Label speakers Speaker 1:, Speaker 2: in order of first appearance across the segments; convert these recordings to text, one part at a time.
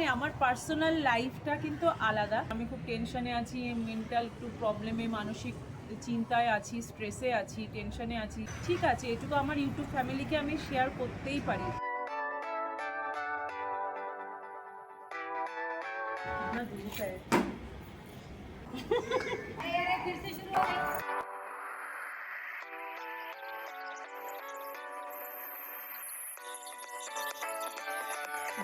Speaker 1: মানে আমার পার্সোনাল লাইফটা কিন্তু আলাদা। আমি খুব টেনশনে আছি মেন্টাল একটু প্রবলেমে মানসিক চিন্তায় আছি স্ট্রেসে আছি টেনশনে আছি। ঠিক আছে, এটুকু আমার ইউটিউব ফ্যামিলিকে আমি শেয়ার করতেই পারি।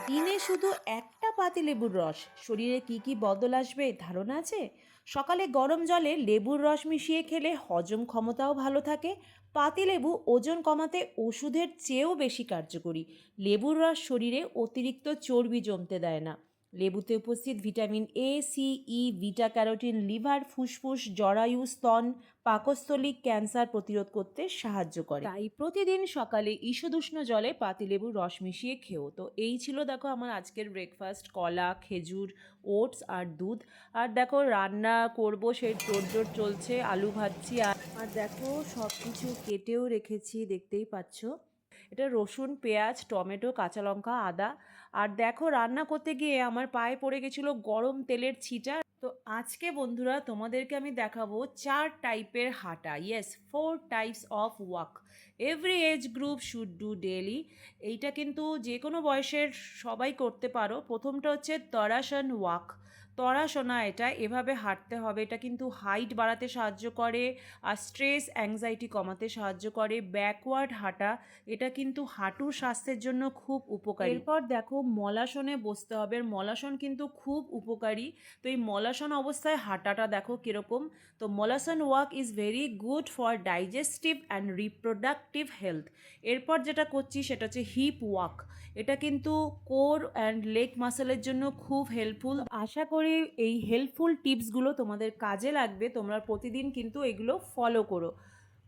Speaker 2: দিনে শুধু একটা পাতিলেবুর রস। শরীরে কি কি বদল আসবে ধারণা আছে? সকালে গরম জলে লেবুর রস মিশিয়ে খেলে হজম ক্ষমতাও ভালো থাকে। পাতিলেবু ওজন কমাতে ওষুধের চেয়েও বেশি কার্যকরী। লেবুর রস শরীরে অতিরিক্ত চর্বি জমতে দেয় না। লেবুতে উপস্থিত vitamin A C E beta carotene, liver, ফুসফুস, জরায়ু, স্তন পাকস্থলী ক্যান্সার প্রতিরোধ করতে সাহায্য করে। তাই প্রতিদিন সকালে ঈষদুষ্ণ জলে পাতিলেবুর রস মিশিয়ে খেও। তো এই ছিল দেখো আমার আজকের ব্রেকফাস্ট কলা, খেজুর, ওটস আর দুধ। আর দেখো রান্না করব, সেই তোড়জোড় চলছে, আলু ভাজছি আর আর দেখো সব কিছু কেটেও রেখেছি, দেখতেই পাচ্ছ। এটা রসুন, পেঁয়াজ, টমেটো, কাঁচা লঙ্কা, আদা আর দেখো রান্না করতে গিয়ে আমার পায়ে পড়ে গেছিল গরম তেলের ছিটা। তো আজকে বন্ধুরা তোমাদেরকে আমি দেখাবো চার টাইপের হাঁটা। Yes four types of walk every age group should do daily এইটা কিন্তু যে কোনো বয়সের সবাই করতে পারো। প্রথমটা হচ্ছে তরাসন ওয়াক তরাসনা এটা এভাবে হাঁটতে হবে। এটা কিন্তু হাইট বাড়াতে সাহায্য করে, আর স্ট্রেস অ্যাংজাইটি কমাতে সাহায্য করে। ব্যাকওয়ার্ড হাঁটা, এটা কিন্তু হাঁটুর স্বাস্থ্যের জন্য খুব উপকারী। এরপর দেখো, মলাসনে বসতে হবে। মলাসন কিন্তু খুব উপকারী। তো এই মলাসন অবস্থায় হাঁটাটা দেখো কীরকম। তো malasana walk is very good for digestive and reproductive health এরপর যেটা করছি, সেটা হচ্ছে হিপ ওয়াক এটা কিন্তু কোর অ্যান্ড লেগ মাসেলের জন্য খুব হেল্পফুল আশা করি এই হেল্পফুল টিপসগুলো তোমাদের কাজে লাগবে, তোমরা প্রতিদিন কিন্তু এগুলো ফলো করো।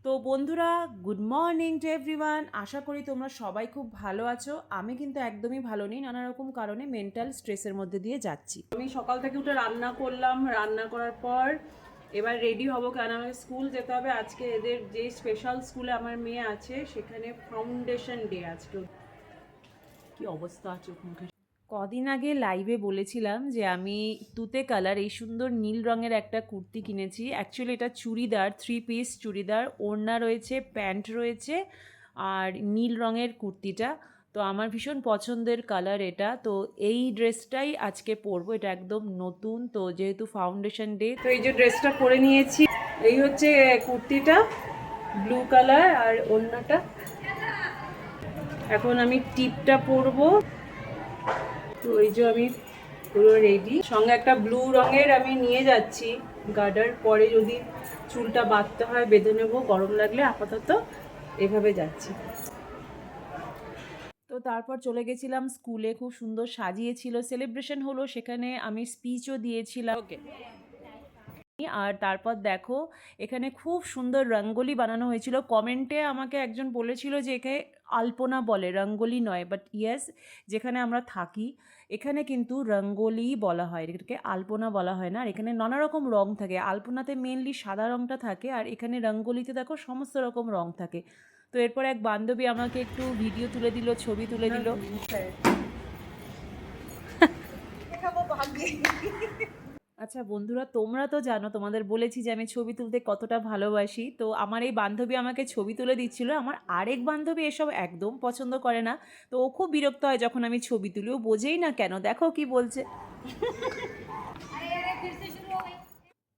Speaker 2: তো বন্ধুরা গুড মর্নিং টু এভরিওয়ান আশা করি তোমরা সবাই খুব ভালো আছো। আমি কিন্তু একদমই ভালো নেই, নানা রকম কারণে মেন্টাল স্ট্রেসের মধ্যে দিয়ে যাচ্ছি।
Speaker 1: আমি সকাল থেকে উঠে রান্না করলাম। রান্না করার পর এবার রেডি হব কেন? আমাকে স্কুল যেতে হবে। আজকে এদের যে স্পেশাল স্কুলে আমার মেয়ে আছে, সেখানে ফাউন্ডেশন ডে আজকে। কি অবস্থা? চোখ মুখে
Speaker 2: কদিন আগে লাইভে বলেছিলাম যে আমি তুতে কালার এই সুন্দর নীল রঙের একটা কুর্তি কিনেছি। অ্যাকচুয়ালি এটা চুড়িদার থ্রি পিস চুড়িদার, ওড়না রয়েছে, প্যান্ট রয়েছে আর নীল রঙের কুর্তিটা। তো আমার ভীষণ পছন্দের কালার এটা। তো এই ড্রেসটাই আজকে পরবো, এটা একদম নতুন। তো যেহেতু ফাউন্ডেশন ডে
Speaker 1: তো এই যে ড্রেসটা পরে নিয়েছি, এই হচ্ছে কুর্তিটা ব্লু কালার আর ওড়নাটা। এখন আমি টিপটা পরবো। তো এই যে আমি পুরো রেডি সঙ্গে একটা ব্লু রঙের আমি নিয়ে যাচ্ছি। গার্ডার পরে যদি চুলটা বাঁধতে হয়, বেঁধে নেব, গরম লাগলে আপাতত এভাবে যাচ্ছি।
Speaker 2: তো তারপর চলে গেছিলাম স্কুলে খুব সুন্দর সাজিয়েছিল। সেলিব্রেশন হলো সেখানে আমি স্পিচও দিয়েছিলাম।
Speaker 1: ওকে।
Speaker 2: আর তারপর দেখো, এখানে খুব সুন্দর রঙ্গোলি বানানো হয়েছিল। কমেন্টে আমাকে একজন বলেছিল যে একে আলপনা বলে রঙ্গোলি নয় বাট ইয়েস যেখানে আমরা থাকি এখানে কিন্তু রঙ্গোলি বলা হয় এটাকে আলপনা বলা হয় না আর এখানে নানা রকম রং থাকে। আলপনাতে মেনলি সাদা রংটা থাকে আর এখানে রঙ্গোলিতে দেখো সমস্ত রকম রং থাকে। তো এরপর এক বান্ধবী আমাকে একটু ভিডিও তুলে দিল ছবি তুলে দিল। আচ্ছা বন্ধুরা তোমরা তো জানো, তোমাদের বলেছি যে আমি ছবি তুলতে কতটা ভালোবাসি। তো আমার এই বান্ধবী আমাকে ছবি তুলে দিচ্ছিল। আমার আরেক বান্ধবী এসব একদম পছন্দ করে না। তো ও খুব বিরক্ত হয় যখন আমি ছবি তুলি। ও বোঝেই না কেন, দেখো কি বলছে।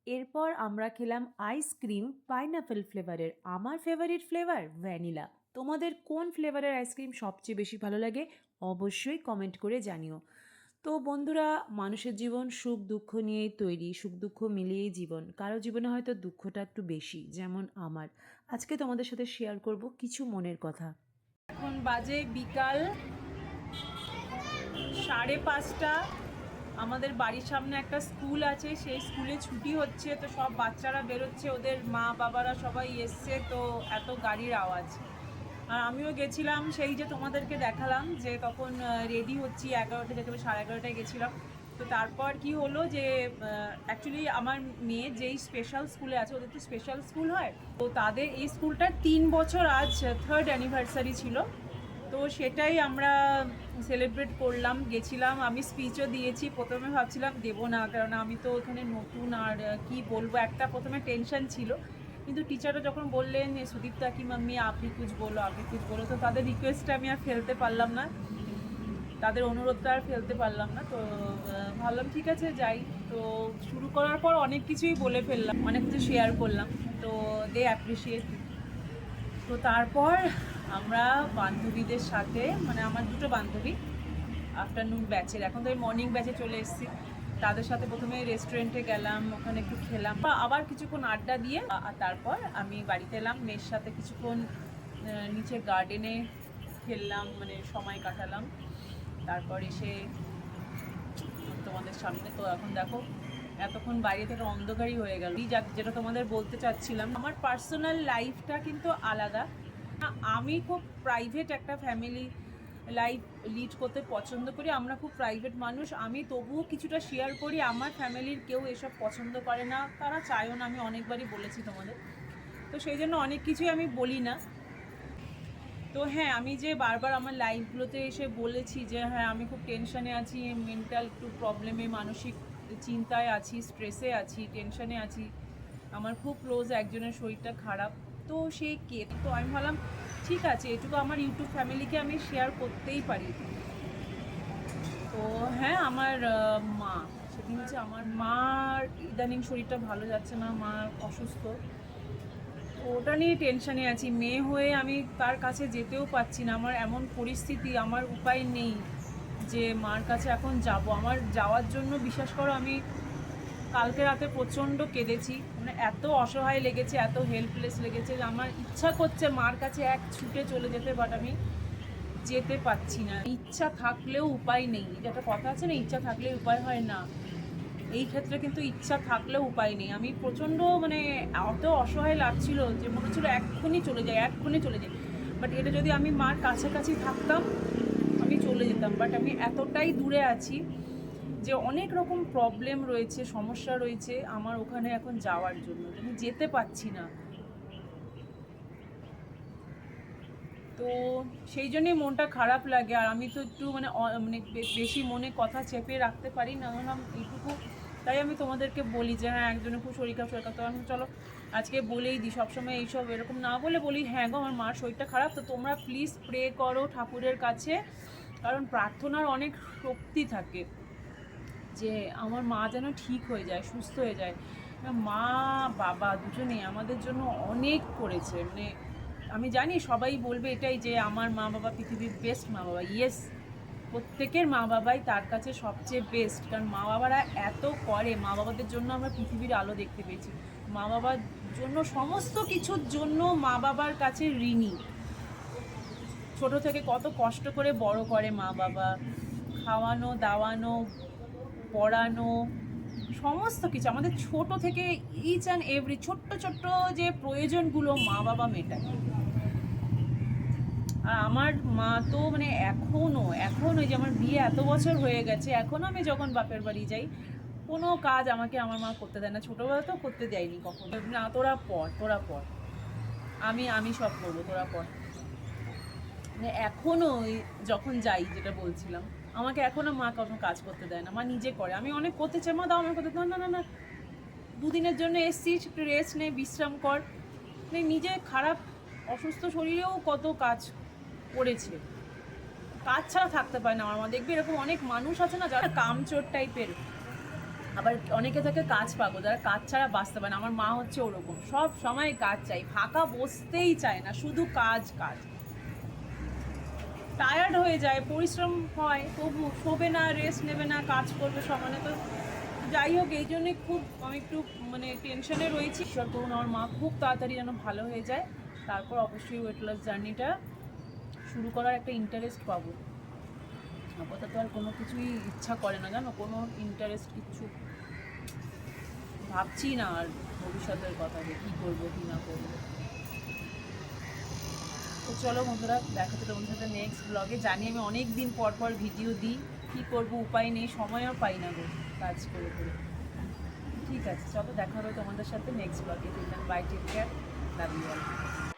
Speaker 2: এরপর আমরা খেলাম আইসক্রিম পাইনাপেল ফ্লেভারের আমার ফেভারিট ফ্লেভার ভ্যানিলা তোমাদের কোন ফ্লেভারের আইসক্রিম সবচেয়ে বেশি ভালো লাগে? অবশ্যই কমেন্ট করে জানিও। তো বন্ধুরা, মানুষের জীবন সুখ, দুঃখ নিয়েই তৈরি, সুখ, দুঃখ মিলিয়েই জীবন। কারও জীবনে হয়তো দুঃখটা একটু বেশি, যেমন আমার। আজকে তোমাদের সাথে শেয়ার করব কিছু মনের কথা।
Speaker 1: এখন বাজে বিকাল সাড়ে পাঁচটা। আমাদের বাড়ির সামনে একটা স্কুল আছে, সেই স্কুলে ছুটি হচ্ছে, তো সব বাচ্চারা বেরোচ্ছে, ওদের মা বাবারা সবাই এসছে, তো এত গাড়ির আওয়াজ। আর আমিও গেছিলাম সেই যে তোমাদেরকে দেখালাম যে তখন রেডি হচ্ছি এগারোটা থেকে সাড়ে এগারোটায় গেছিলাম। তো তারপর কি হলো যে অ্যাকচুয়ালি আমার মেয়ে যেই স্পেশাল স্কুলে আছে, ওদের তো স্পেশাল স্কুল হয়। তো তাদের এই স্কুলটার তিন বছর আজ থার্ড অ্যানিভার্সারি ছিল। তো সেটাই আমরা সেলিব্রেট করলাম, গেছিলাম। আমি স্পিচও দিয়েছি, প্রথমে ভাবছিলাম দেবো না, কারণ আমি তো ওখানে নতুন আর কি বলব? একটা প্রথমে টেনশন ছিল। কিন্তু টিচাররা যখন বললেন যে, সুদীপ্তা কি মাম্মি, আপনি কুছ বলো আপনি কুছ বলো, তো তাদের রিকোয়েস্টটা আমি আর ফেলতে পারলাম না। তাদের অনুরোধটা আর ফেলতে পারলাম না। তো ভাবলাম ঠিক আছে, যাই। তো শুরু করার পর অনেক কিছুই বলে ফেললাম, অনেক কিছু শেয়ার করলাম। তো দে অ্যাপ্রিসিয়েট তো তারপর আমরা বান্ধবীদের সাথে মানে আমার দুটো বান্ধবী আফটারনুন ব্যাচের এখন তো মর্নিং ব্যাচে চলে এসেছি। তাদের সাথে প্রথমে রেস্টুরেন্টে গেলাম, ওখানে একটু খেলাম। বা আবার কিছুক্ষণ আড্ডা দিয়ে আর তারপর আমি বাড়িতে এলাম। মেয়ের সাথে কিছুক্ষণ নিচে গার্ডেনে খেললাম মানে সময় কাটালাম। তারপর এসে তোমাদের সামনে, তো এখন দেখো, এতক্ষণ বাইরে থেকে অন্ধকারই হয়ে গেল। যেটা তোমাদের বলতে চাচ্ছিলাম, আমার পার্সোনাল লাইফটা কিন্তু আলাদা। আমি খুব প্রাইভেট একটা ফ্যামিলি লাইফ লিড করতে পছন্দ করি। আমরা খুব প্রাইভেট মানুষ। আমি তবুও কিছুটা শেয়ার করি। আমার ফ্যামিলির কেউ এসব পছন্দ করে না। তারা চায়ও না। আমি অনেকবারই বলেছি তোমাদের। তো সেই জন্য অনেক কিছুই আমি বলি না। তো হ্যাঁ আমি যে বারবার আমার লাইফগুলোতে এসে বলেছি যে হ্যাঁ আমি খুব টেনশনে আছি মেন্টাল একটু প্রবলেমে মানসিক চিন্তায় আছি স্ট্রেসে আছি টেনশনে আছি। আমার খুব ক্লোজ একজনের শরীরটা খারাপ। তো সে কে? তো আমি ভাবলাম ঠিক আছে, এটুকু আমার ইউটিউব ফ্যামিলিকে আমি শেয়ার করতেই পারি। তো হ্যাঁ আমার মা, সেদিন হচ্ছে আমার মার ইদানিং শরীরটা ভালো যাচ্ছে না, মা অসুস্থ। ওটা নিয়ে টেনশানে আছি। মেয়ে হয়ে আমি তার কাছে যেতেও পাচ্ছি না। আমার এমন পরিস্থিতি, আমার উপায় নেই যে মার কাছে এখন যাব। আমার যাওয়ার জন্য বিশ্বাস করো, আমি কালকে রাতে প্রচণ্ড কেঁদেছি। মানে এত অসহায় লেগেছে, এত হেল্পলেস লেগেছে যে আমার ইচ্ছা করছে মার কাছে এক ছুটে চলে যেতে বাট আমি যেতে পাচ্ছি না। ইচ্ছা থাকলেও উপায় নেই। একটা কথা আছে না, ইচ্ছা থাকলে উপায় হয় না। এই ক্ষেত্রে কিন্তু ইচ্ছা থাকলেও উপায় নেই। আমি প্রচণ্ড মানে অত অসহায় লাগছিল যে মনে হচ্ছিল এক্ষুনি চলে যাই, এক্ষুনি চলে যাই। বাট এটা যদি আমি মার কাছাকাছি থাকতাম, আমি চলে যেতাম। বাট আমি এতটাই দূরে আছি যে অনেক রকম প্রবলেম রয়েছে, সমস্যা রয়েছে আমার ওখানে এখন যাওয়ার জন্য। আমি যেতে পারছি না। তো সেই জন্যই মনটা খারাপ লাগে। আর আমি তো একটু মানে মানে বেশি মনে কথা চেপে রাখতে পারি না। ভাবলাম এইটুকু, তাই আমি তোমাদেরকে বলি যে হ্যাঁ একজনের খুব শরীর খারাপ শরীর খারাপ। আমি চলো, আজকে বলেই দিই, সবসময় এইসব এরকম না বলে বলি হ্যাঁ গো, আমার মার শরীরটা খারাপ। তো তোমরা প্লিজ প্রে করো ঠাকুরের কাছে। কারণ প্রার্থনার অনেক শক্তি থাকে। যে আমার মা যেন ঠিক হয়ে যায়, সুস্থ হয়ে যায়। মা, বাবা দুজনেই আমাদের জন্য অনেক করেছে। মানে আমি জানি সবাই বলবে এটাই যে আমার মা বাবা পৃথিবীর বেস্ট মা বাবা। ইয়েস প্রত্যেকের মা বাবাই তার কাছে সবচেয়ে বেস্ট কারণ মা বাবারা এত করে, মা বাবাদের জন্য আমরা পৃথিবীর আলো দেখতে পেয়েছি। মা বাবার জন্য সমস্ত কিছুর জন্য মা বাবার কাছে ঋণী। ছোট থেকে কত কষ্ট করে বড় করে মা বাবা। খাওয়ানো, দাওয়ানো পড়ানো, সমস্ত কিছু, আমাদের ছোট থেকে ইচ অ্যান্ড এভরি ছোট্ট ছোট্ট যে প্রয়োজনগুলো মা বাবা মেটায়। আর আমার মা তো মানে এখনও এখন ওই যে আমার বিয়ে এত বছর হয়ে গেছে এখনও আমি যখন বাপের বাড়ি যাই, কোনো কাজ আমাকে আমার মা করতে দেয় না। ছোটোবেলাতেও করতে দেয়নি কখনো। না, তোরা পড় তোরা পড়। আমি আমি সব করব, তোরা পড়। মানে এখনও যখন যাই, যেটা বলছিলাম আমাকে এখনও মা কোনো কাজ করতে দেয় না, মা নিজে করে। আমি অনেক করতে চাই, মা দাও আমার করতে না না না। দুদিনের জন্য এসছিস একটু রেস্ট নে, বিশ্রাম কর। মানে নিজে খারাপ, অসুস্থ শরীরেও কত কাজ করেছে। কাজ ছাড়া থাকতে পারে না আমার মা। দেখবি এরকম অনেক মানুষ আছে না, যারা কামচোর টাইপের আবার অনেকে থাকে কাজ পাবো যারা কাজ ছাড়া বাঁচতে পারে না। আমার মা হচ্ছে ওরকম। সব সময় কাজ চাই, ফাঁকা বসতেই চায় না, শুধু কাজ কাজ। টায়ার্ড হয়ে যায়, পরিশ্রম হয়, তবু শোবে না রেস্ট নেবে না, কাজ করবে সমানে। তো যাই হোক, এই জন্যে খুব আমি একটু মানে টেনশনে রয়েছি। ঈশ্বর করুন আমার মা খুব তাড়াতাড়ি যেন ভালো হয়ে যায়। তারপর অবশ্যই ওয়েট লস জার্নিটা শুরু করার একটা ইন্টারেস্ট পাবো। আপাতত আর কোনো কিছুই ইচ্ছা করে না, জানো? কোনো ইন্টারেস্ট কিচ্ছু ভাবছি না আর ভবিষ্যতের কথা যে কী করব, কী না করব। তো চলো বন্ধুরা দেখা তো তোমাদের সাথে নেক্সট ব্লগে জানি আমি অনেক দিন পর পর ভিডিও দিই, কী করব, উপায় নেই সময়ও পাই না গো কাজ করে করে। ঠিক আছে, চলো দেখা হবে তোমাদের সাথে নেক্সট ব্লগে bye take care love you